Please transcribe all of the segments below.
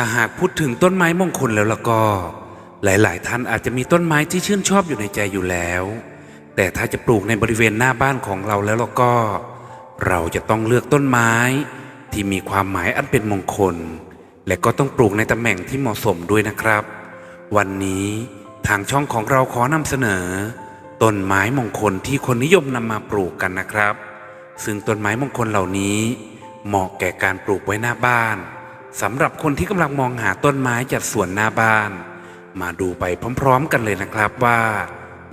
ถ้าหากพูดถึงต้นไม้มงคลแล้วล่ะก็ หลาย ๆ ท่านอาจจะมีต้นไม้ที่ชื่นชอบอยู่ในใจอยู่แล้ว แต่ถ้าจะปลูกในบริเวณหน้าบ้านของเราแล้วล่ะก็ เราจะต้องเลือกต้นไม้ ที่มีความหมายอันเป็นมงคล และก็ต้องปลูกในตำแหน่งที่เหมาะสมด้วยนะครับ วันนี้ทางช่องของเราขอนำเสนอ ต้นไม้มงคลที่คนนิยมนำมาปลูกกันนะครับ ซึ่งต้นไม้มงคลเหล่านี้ เหมาะแก่การปลูกไว้หน้าบ้าน สำหรับคนที่กำลังมองหาต้นไม้จัดสวนหน้าบ้าน มาดูไปพร้อม ๆ กันเลยนะครับว่า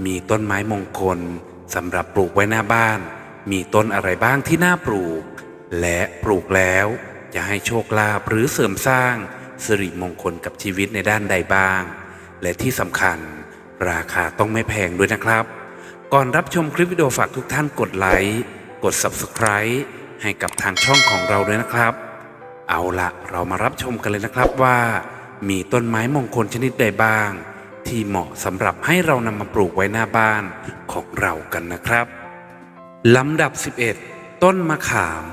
มีต้นไม้มงคลสำหรับปลูกไว้หน้าบ้าน มีต้นอะไรบ้างที่น่าปลูก และปลูกแล้วจะให้โชคลาภหรือเสริมสร้างสิริมงคลกับชีวิตในด้านใดบ้าง และที่สำคัญ ราคาต้องไม่แพงด้วยนะครับ ก่อนรับชมคลิปวิดีโอฝากทุกท่านกดไลค์กด Subscribe ให้กับทางช่องของเราด้วยนะครับ เอาละเรามารับชมกันเลยนะครับว่า มีต้นไม้มงคลชนิดใดบ้าง ที่เหมาะสำหรับให้เรานำมาปลูกไว้หน้าบ้านของเรากันนะครับลำดับ 11 ต้นมะขาม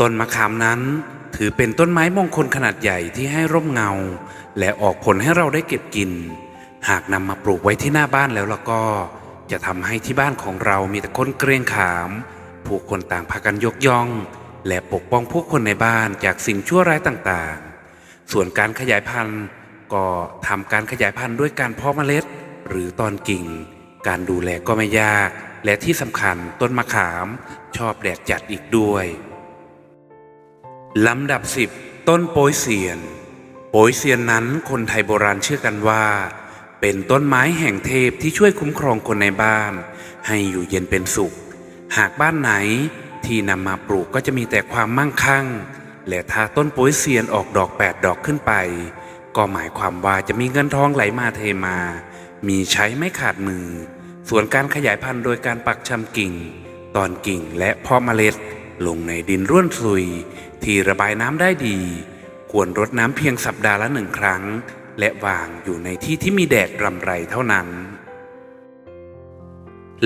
ต้นมะขามนั้น ถือเป็นต้นไม้มงคลขนาดใหญ่ที่ให้ร่มเงา และออกผลให้เราได้เก็บกิน หากนำมาปลูกไว้ที่หน้าบ้านแล้วล่ะก็ จะทำให้ที่บ้านของเรามีแต่คนเกรงขาม ผู้คนต่างพากันยกย่อง และปกป้องผู้คนในบ้านจากสิ่งชั่วร้ายต่างๆ ส่วนการขยายพันธุ์ก็ทำการขยายพันธุ์ด้วยการเพาะเมล็ด หรือตอนกิ่ง การดูแลก็ไม่ยาก และที่สำคัญต้นมะขามชอบแดดจัดอีกด้วย ลำดับ 10 ต้นโปยเซียน โปยเซียนนั้นคนไทยโบราณเชื่อกันว่า เป็นต้นไม้แห่งเทพที่ช่วยคุ้มครองคนในบ้าน ให้อยู่เย็นเป็นสุข หากบ้านไหน ที่นำมาปลูกก็จะมีแต่ความมั่งคั่ง และถ้าต้นโปยเซียนออกดอกแปดดอกขึ้นไป ก็หมายความว่าจะมีเงินทองไหลมาเทมา มีใช้ไม่ขาดมือ ส่วนการขยายพันธุ์โดยการปักชำกิ่ง ตอนกิ่งและเพาะเมล็ด ลงในดินร่วนซุย ที่ระบายน้ำได้ดี ควรรดน้ำเพียงสัปดาห์ละหนึ่งครั้ง และวางอยู่ในที่ที่มีแดดรำไรเท่านั้น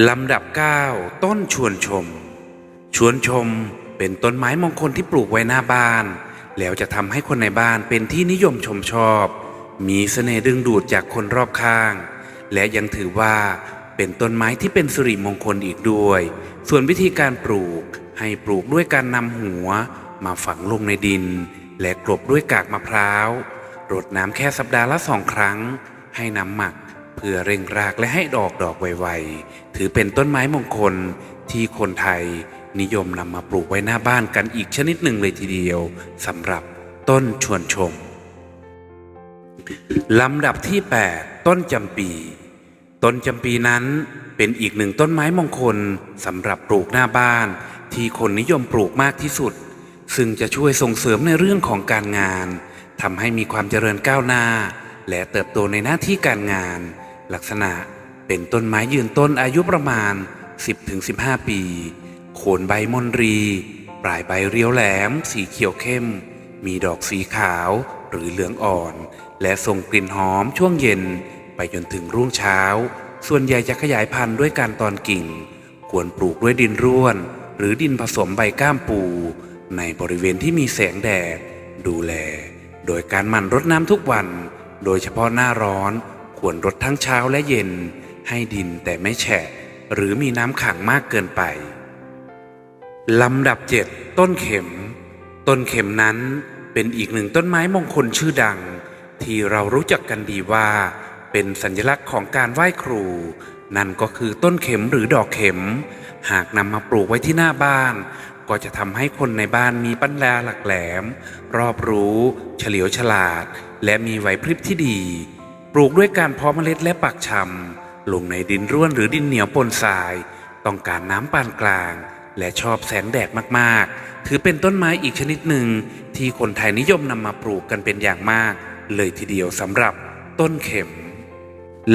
ลำดับ 9 ต้นชวนชม ชวนชมเป็นต้นไม้มงคลที่ปลูกไว้หน้าบ้าน แล้วจะทำให้คนในบ้านเป็นที่นิยมชมชอบ มีเสน่ห์ดึงดูดจากคนรอบข้าง และยังถือว่าเป็นต้นไม้ที่เป็นสิริมงคลอีกด้วย ส่วนวิธีการปลูกให้ปลูกด้วยการนำหัว มาฝังลงในดิน และกลบด้วยกากมะพร้าว รดน้ำแค่สัปดาห์ละสองครั้ง ให้น้ำหมัก เพื่อเร่งรากและให้ดอกดอกไวๆ ถือเป็นต้นไม้มงคลที่คนไทย นิยมนำมาปลูกไว้หน้าบ้านกันอีกชนิดหนึ่งเลยทีเดียวสำหรับต้นชวนชม ลำดับที่ 8 ต้นจำปี ต้นจำปีนั้นเป็นอีกหนึ่งต้นไม้มงคลสำหรับปลูกหน้าบ้าน ที่คนนิยมปลูกมากที่สุด ซึ่งจะช่วยส่งเสริมในเรื่องของการงานทำให้มีความเจริญก้าวหน้า และเติบโตในหน้าที่การงาน ลักษณะเป็นต้นไม้ยืนต้นอายุประมาณ 10-15 ปี โคนใบมนรี ปลายใบเรียวแหลม สีเขียวเข้ม มีดอกสีขาวหรือเหลืองอ่อน และส่งกลิ่นหอมช่วงเย็น ไปจนถึงรุ่งเช้า ส่วนใหญ่จะขยายพันธุ์ด้วยการตอนกิ่ง ควรปลูกด้วยดินร่วน หรือดินผสมใบก้ามปู ในบริเวณที่มีแสงแดด ดูแล โดยการหมั่นรดน้ำทุกวัน โดยเฉพาะหน้าร้อน ควรรดทั้งเช้าและเย็น ให้ดินแต่ไม่แฉะหรือมีน้ำขังมากเกินไป ลำดับ7ต้นเข็ม ต้นเข็มนั้นเป็นอีกหนึ่งต้นไม้มงคลชื่อดัง ที่เรารู้จักกันดีว่า เป็นสัญลักษณ์ของการไหว้ครู นั่นก็คือต้นเข็มหรือดอกเข็ม หากนำมาปลูกไว้ที่หน้าบ้าน ก็จะทำให้คนในบ้านมีปัญญาหลักแหลม รอบรู้ เฉลียวฉลาด และมีไหวพริบที่ดี ปลูกด้วยการเพาะเมล็ดและปักชำลงในดินร่วนหรือดินเหนียวปนทราย ต้องการน้ำปานกลาง และชอบแสงแดดมาก ๆ ถือเป็นต้นไม้อีกชนิดหนึ่ง ที่คนไทยนิยมนำมาปลูกกันเป็นอย่างมาก เลยทีเดียวสำหรับต้นเข็ม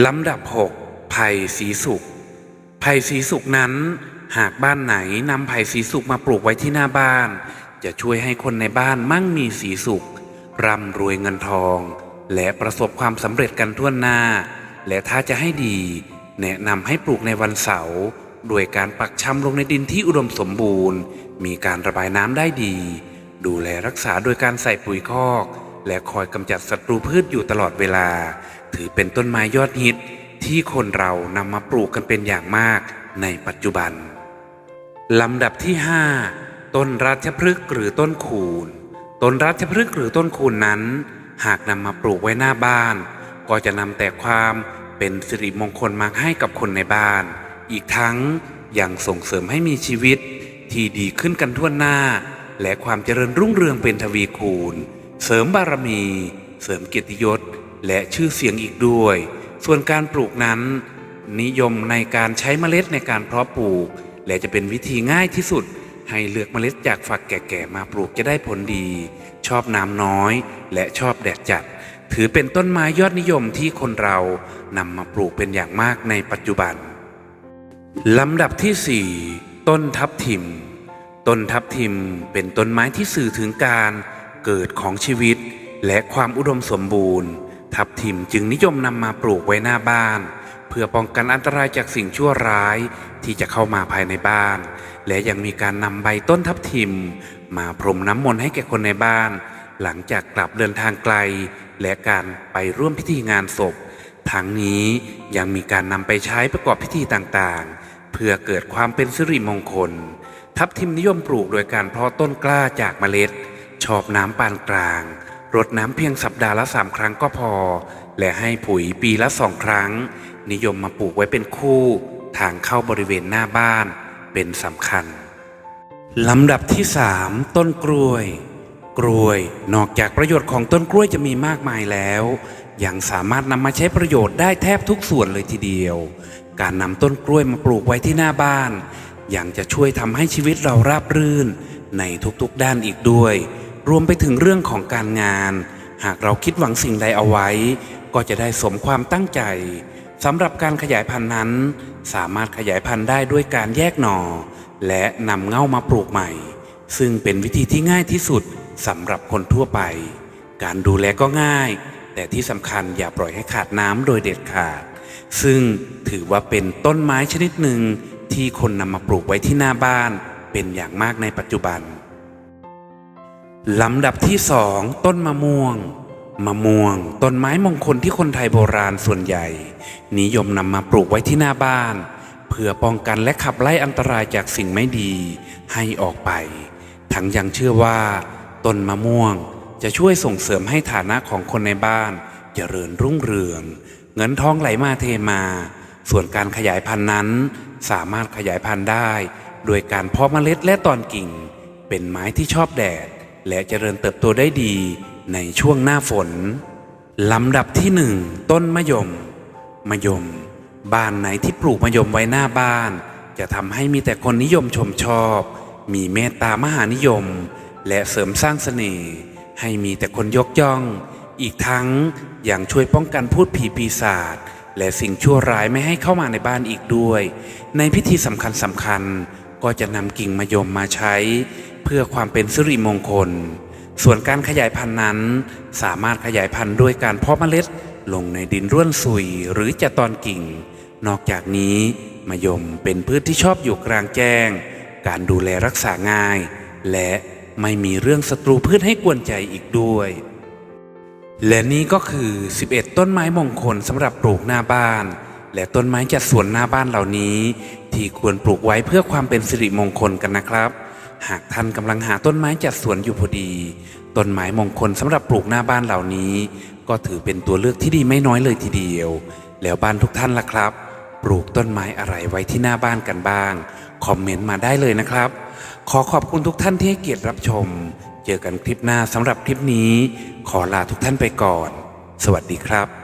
ลำดับ 6 ไผ่สีสุก ไผ่สีสุกนั้น หากบ้านไหนนำไผ่สีสุกมาปลูกไว้ที่หน้าบ้าน จะช่วยให้คนในบ้านมั่งมีสีสุข ร่ำรวยเงินทอง และประสบความสำเร็จกันทั่วหน้า และถ้าจะให้ดี แนะนำให้ปลูกในวันเสาร์ ด้วยการปักชำลงในดินที่อุดมสมบูรณ์ มีการระบายน้ำได้ดี ดูแลรักษาโดยการใส่ปุ๋ยคอก และคอยกำจัดศัตรูพืชอยู่ตลอดเวลา ถือเป็นต้นไม้ยอดฮิต ที่คนเรานำมาปลูกกันเป็นอย่างมากในปัจจุบัน ลำดับที่ 5 ต้นราชพฤกษ์หรือต้นคูน ต้นราชพฤกษ์หรือต้นคูนนั้น หากนำมาปลูกไว้หน้าบ้าน ก็จะนำแต่ความเป็นสิริมงคลมาให้กับคนในบ้าน อีกทั้งยังส่งเสริมให้มีชีวิตที่ดีขึ้นกันทั่วหน้า และความเจริญรุ่งเรืองเป็นทวีคูณ เสริมบารมี เสริมเกียรติยศ และชื่อเสียงอีกด้วย ส่วนการปลูกนั้น นิยมในการใช้เมล็ดในการเพาะปลูก และจะเป็นวิธีง่ายที่สุด ให้เลือกเมล็ดจากฝักแก่ๆมาปลูกจะได้ผลดี ชอบน้ำน้อย และชอบแดดจัด ถือเป็นต้นไม้ยอดนิยมที่คนเรานำมาปลูกเป็นอย่างมากในปัจจุบัน ลำดับที่ 4 ต้นทับทิม ต้นทับทิมเป็นต้นไม้ที่สื่อถึงการเกิดของชีวิต และความอุดมสมบูรณ์ ทับทิมจึงนิยมนำมาปลูกไว้หน้าบ้าน เพื่อป้องกันอันตรายจากสิ่งชั่วร้ายที่จะเข้ามาภายในบ้าน และยังมีการนำใบต้นทับทิม มาพรมน้ำมนต์ให้แก่คนในบ้าน หลังจากกลับเดินทางไกล และการไปร่วมพิธีงานศพทั้งนี้ยังมีการนำไปใช้ประกอบพิธีต่างๆ เพื่อเกิดความเป็นสิริมงคล ทับทิมนิยมปลูกโดยการเพาะต้นกล้าจากเมล็ด ชอบน้ำปานกลาง รดน้ำเพียงสัปดาห์ละสามครั้งก็พอ และให้ปุ๋ยปีละสองครั้ง นิยมมาปลูกไว้เป็นคู่ ทางเข้าบริเวณหน้าบ้านเป็นสำคัญลำดับที่3ต้นกล้วย กล้วยนอกจากประโยชน์ของต้นกล้วยจะมีมากมายแล้ว ยังสามารถนำมาใช้ประโยชน์ได้แทบทุกส่วนเลยทีเดียว การนำต้นกล้วยมาปลูกไว้ที่หน้าบ้าน ยังจะช่วยทำให้ชีวิตเราราบรื่น ในทุกๆด้านอีกด้วย รวมไปถึงเรื่องของการงาน หากเราคิดหวังสิ่งใดเอาไว้ ก็จะได้สมความตั้งใจสำหรับการขยายพันธุ์นั้น สามารถขยายพันธุ์ได้ด้วยการแยกหน่อ และนำเง่ามาปลูกใหม่ ซึ่งเป็นวิธีที่ง่ายที่สุดสำหรับคนทั่วไป การดูแลก็ง่าย แต่ที่สำคัญอย่าปล่อยให้ขาดน้ำโดยเด็ดขาด ซึ่งถือว่าเป็นต้นไม้ชนิดหนึ่งที่คนนำมาปลูกไว้ที่หน้าบ้านเป็นอย่างมากในปัจจุบันลำดับที่สองต้นมะม่วง มะม่วง ต้นไม้มงคลที่คนไทยโบราณส่วนใหญ่ นิยมนำมาปลูกไว้ที่หน้าบ้าน เพื่อป้องกันและขับไล่อันตรายจากสิ่งไม่ดี ให้ออกไป ทั้งยังเชื่อว่า ต้นมะม่วงจะช่วยส่งเสริมให้ฐานะของคนในบ้านเจริญรุ่งเรือง เงินทองไหลมาเทมา ส่วนการขยายพันธุ์นั้น สามารถขยายพันธุ์ได้ โดยการเพาะเมล็ดและตอนกิ่ง เป็นไม้ที่ชอบแดด และเจริญเติบโตได้ดีในช่วงหน้าฝน ลำดับที่หนึ่งต้นมะยม มะยม บ้านไหนที่ปลูกมะยมไว้หน้าบ้าน จะทำให้มีแต่คนนิยมชมชอบ มีเมตตามหานิยม และเสริมสร้างเสน่ห์ให้มีแต่คนยกย่อง อีกทั้งยังช่วยป้องกันพูดผีปีศาจและสิ่งชั่วร้ายไม่ให้เข้ามาในบ้านอีกด้วย ในพิธีสำคัญสำคัญๆก็จะนำกิ่งมะยมมาใช้ เพื่อความเป็นสิริมงคล ส่วนการขยายพันธุ์นั้น สามารถขยายพันธุ์ด้วยการเพาะเมล็ดลงในดินร่วนซุยหรือจะตอนกิ่ง นอกจากนี้มะยมเป็นพืชที่ชอบอยู่กลางแจ้ง การดูแลรักษาง่าย และไม่มีเรื่องศัตรูพืชให้กวนใจอีกด้วย และนี่ก็คือ 11 ต้นไม้มงคลสำหรับปลูกหน้าบ้าน และต้นไม้จัดสวนหน้าบ้านเหล่านี้ ที่ควรปลูกไว้เพื่อความเป็นสิริมงคลกันนะครับ หากท่านกำลังหาต้นไม้จัดสวนอยู่พอดี ต้นไม้มงคลสำหรับปลูกหน้าบ้านเหล่านี้ ก็ถือเป็นตัวเลือกที่ดีไม่น้อยเลยทีเดียว แล้วบ้านทุกท่านล่ะครับ ปลูกต้นไม้อะไรไว้ที่หน้าบ้านกันบ้าง คอมเมนต์มาได้เลยนะครับ ขอขอบคุณทุกท่านที่ให้เกียรติรับชม เจอกันคลิปหน้าสำหรับคลิปนี้ ขอลาทุกท่านไปก่อน สวัสดีครับ